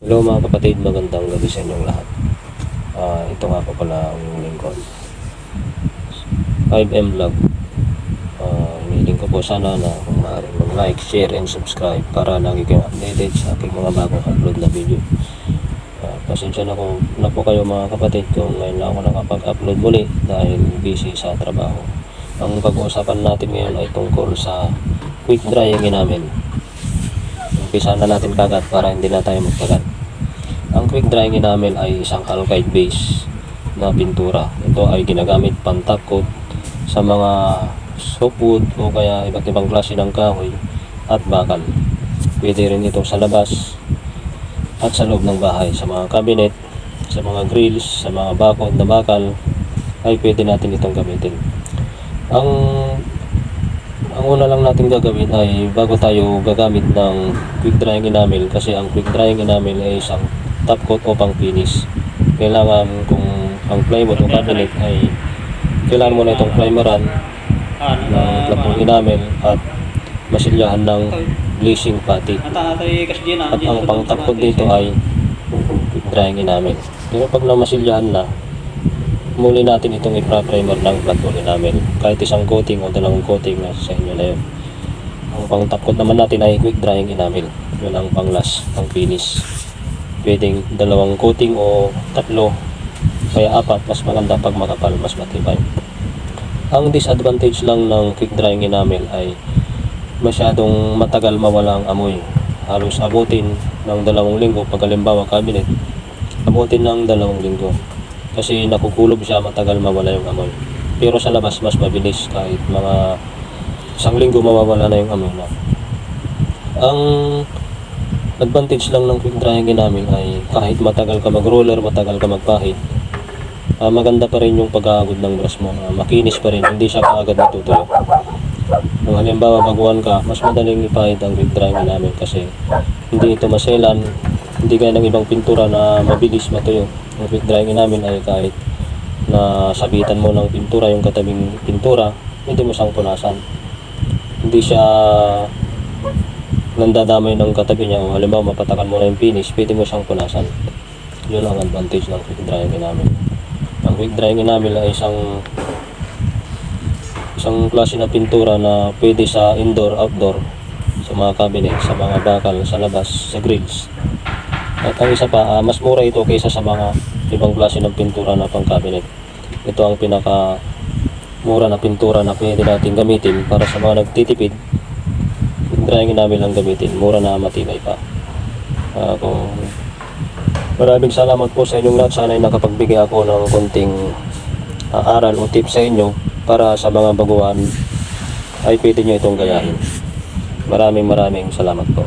Hello mga kapatid, magandang gabi sa inyong lahat. Ah, ito nga po pala ang lingkod. 5M Vlog. Uh, hiniling ko po sana na kung maaaring mag-like, share, and subscribe para lagi kayong updated sa aking mga bagong upload na video. Ah, pasensya na, ko, na po kayo mga kapatid kung ngayon lang ako nakapag-upload muli dahil busy sa trabaho. Ang pag-uusapan natin ngayon ay tungkol sa quick drying namin. Umpisa na natin kagad para hindi na tayo magkagat. Quick drying enamel ay isang alkyd base na pintura. Ito ay ginagamit pantap coat sa mga softwood o kaya iba't ibang klase ng kahoy at bakal. Pwede rin ito sa labas at sa loob ng bahay, sa mga cabinet, sa mga grills, sa mga bakod na bakal ay pwede natin itong gamitin. Ang ang una lang natin gagawin ay bago tayo gagamit ng quick drying enamel kasi ang quick drying enamel ay isang top coat o pang finish. Kailangan kung ang plywood o cabinet ay kailangan mo na itong primeran ng plapong enamel at masilyahan ng glazing putty. At ang pang top coat dito ay drying enamel. Pero pag namasilyahan na, muli natin itong ipra-primer ng platform namin. Kahit isang coating o dalawang coating na sa inyo na yun. Ang pang top coat naman natin ay quick drying enamel. Yun ang pang last, pang finish. Pwedeng dalawang coating o tatlo kaya apat, mas maganda pag makapal, mas matibay. Ang disadvantage lang ng quick drying enamel ay masyadong matagal mawala ang amoy. Halos abutin ng dalawang linggo pag halimbawa cabinet, abutin ng dalawang linggo kasi nakukulob siya matagal mawala yung amoy pero sa labas mas mabilis kahit mga isang linggo mawawala na yung amoy na ang advantage lang ng quick drying namin ay kahit matagal ka mag roller matagal ka magpahid ah, maganda pa rin yung pag-aagod ng brush mo. Ah, makinis pa rin hindi siya kaagad natutuyo. Kung halimbawa baguhan ka mas madaling ipahid ang quick drying namin kasi hindi ito maselan hindi gaya ng ibang pintura na mabilis matuyo. Ang quick drying namin ay kahit na sabitan mo ng pintura yung katabing pintura hindi mo siyang punasan. Hindi siya nandadamay ng katabi niya halimbawa mapatakan mo na yung finish pwede mo siyang punasan yun ang advantage ng quick drying namin ang quick drying namin ay isang isang klase na pintura na pwede sa indoor, outdoor sa mga cabinet, sa mga bakal, sa labas, sa grills at ang isa pa, ah, mas mura ito kaysa sa mga ibang klase ng pintura na pang cabinet. Ito ang pinaka mura na pintura na pwede natin gamitin para sa mga nagtitipid. Drying namin lang gamitin, mura na matibay pa. Ah, kung maraming salamat po sa inyong lahat. Sana ay nakapagbigay ako ng konting ah, aral o tips sa inyo para sa mga baguhan ay pwede nyo itong gayahin. Maraming maraming salamat po.